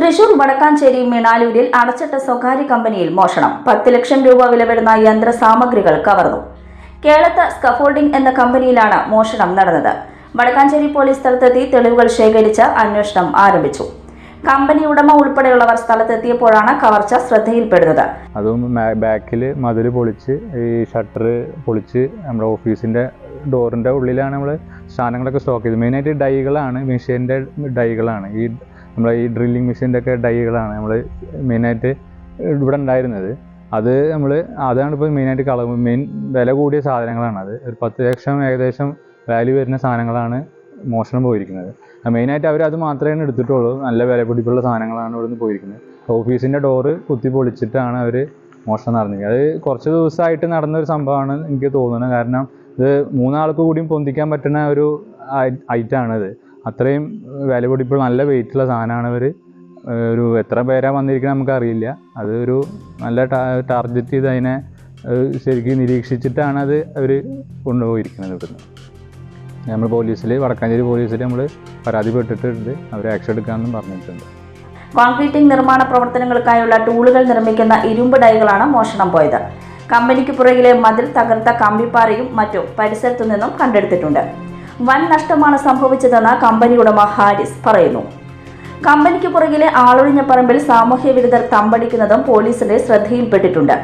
തൃശൂർ വടക്കാഞ്ചേരി മിണാലൂരിൽ അടച്ചിട്ട സ്വകാര്യ കമ്പനിയിൽ മോഷണം. പത്ത് ലക്ഷം രൂപ വില വരുന്ന യന്ത്രസാമഗ്രികൾ കവർന്നു. കേളത്ത് സ്കഫോൾഡിംഗ് എന്ന കമ്പനിയിലാണ് മോഷണം നടന്നത്. വടക്കാഞ്ചേരി പോലീസ് സ്ഥലത്തെത്തി തെളിവുകൾ ശേഖരിച്ച് അന്വേഷണം ആരംഭിച്ചു. കമ്പനി ഉടമ ഉൾപ്പെടെയുള്ളവർ സ്ഥലത്തെത്തിയപ്പോഴാണ് കവർച്ച ശ്രദ്ധയിൽപ്പെടുന്നത്. അതും ബാക്കിൽ മതിൽ പൊളിച്ച് ഈ ഷട്ടർ പൊളിച്ച് നമ്മുടെ ഓഫീസിന്റെ ഡോറിന്റെ ഉള്ളിലാണ് നമ്മൾ സാധനങ്ങളൊക്കെ സ്റ്റോക്ക് ചെയ്തത്. മെയിനായിട്ട് ഡൈകളാണ് മെഷീന്റെ ഡൈകളാണ്. ഈ നമ്മളെ ഈ ഡ്രില്ലിങ് മെഷീന്റെ ഒക്കെ ഡൈകളാണ് നമ്മൾ മെയിനായിട്ട് ഇവിടെ ഉണ്ടായിരുന്നത്. അത് നമ്മൾ അതാണ് ഇപ്പോൾ മെയിനായിട്ട് കളവ് മെയിൻ വില കൂടിയ സാധനങ്ങളാണ് അത്. ഒരു പത്ത് ലക്ഷം ഏകദേശം വാല്യൂ വരുന്ന സാധനങ്ങളാണ് മോഷണം പോയിരിക്കുന്നത്. മെയിനായിട്ട് അവർ അത് മാത്രമേ എടുത്തിട്ടുള്ളൂ. നല്ല വില പിടിപ്പുള്ള സാധനങ്ങളാണ് ഇവിടുന്ന് പോയിരിക്കുന്നത്. ഓഫീസിന്റെ ഡോറ് കുത്തി പൊളിച്ചിട്ടാണ് അവർ മോഷണം നടന്നത് അത് കുറച്ച് ദിവസമായിട്ട് നടന്ന ഒരു സംഭവമാണ് എനിക്ക് തോന്നുന്നത്. കാരണം ഇത് മൂന്നാൾക്ക് കൂടിയും പൊന്തിക്കാൻ പറ്റുന്ന ഒരു ഐറ്റമാണിത് അത്രയും വില പിടിപ്പുള്ള നല്ല വെയിറ്റുള്ള സാധനമാണ് അവർ ഒരു എത്ര പേരാണ് വന്നിരിക്കുന്നത് നമുക്കറിയില്ല. അത് ഒരു നല്ല ടാർജറ്റ് ചെയ്ത് അതിനെ ശരിക്കും നിരീക്ഷിച്ചിട്ടാണ് അത് അവർ കൊണ്ടുപോയിരിക്കുന്നത് ഇവിടുന്ന്. നമ്മൾ പോലീസിൽ വടക്കാഞ്ചേരി പോലീസിൽ നമ്മൾ പരാതിപ്പെട്ടിട്ടുണ്ട്. അവർ ആക്ഷൻ എടുക്കാമെന്നും പറഞ്ഞിട്ടുണ്ട്. കോൺക്രീറ്റിംഗ് നിർമ്മാണ പ്രവർത്തനങ്ങൾക്കായുള്ള ടൂളുകൾ നിർമ്മിക്കുന്ന ഇരുമ്പ് ഡൈകളാണ് മോഷണം പോയത്. കമ്പനിക്ക് പുറകിലെ മതിൽ തകർത്ത കമ്പിപ്പാറയും മറ്റും പരിസരത്തു നിന്നും കണ്ടെടുത്തിട്ടുണ്ട്. വൻ നഷ്ടമാണ് സംഭവിച്ചതെന്ന് കമ്പനി ഉടമ ഹാരിസ് പറയുന്നു. കമ്പനിക്ക് പുറകിലെ ആളൊഴിഞ്ഞ പറമ്പിൽ സാമൂഹ്യ വിരുദ്ധർ തമ്പടിക്കുന്നതും പോലീസിന്റെ ശ്രദ്ധയിൽപ്പെട്ടിട്ടുണ്ട്.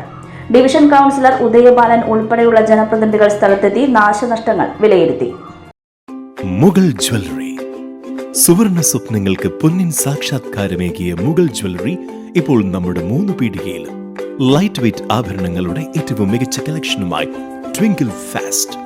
ഡിവിഷൻ കൗൺസിലർ ഉദയബാലൻ ഉൾപ്പെടെയുള്ള ജനപ്രതിനിധികൾ സ്ഥലത്തെത്തി നാശനഷ്ടങ്ങൾ വിലയിരുത്തി. മുഗൾ ജ്വല്ലറി. സുവർണ സ്വപ്നങ്ങൾക്ക് പൊന്നിൻ സാക്ഷാത്കാരമേകിയ മുഗൾ ജ്വല്ലറി ഇപ്പോൾ നമ്മുടെ മൂന്ന് പീടികയിലും ലൈറ്റ് വെയ്റ്റ് ആഭരണങ്ങളുടെ ഏറ്റവും മികച്ച കളക്ഷനുമായി ട്വിങ്കിൾ ഫാസ്റ്റ്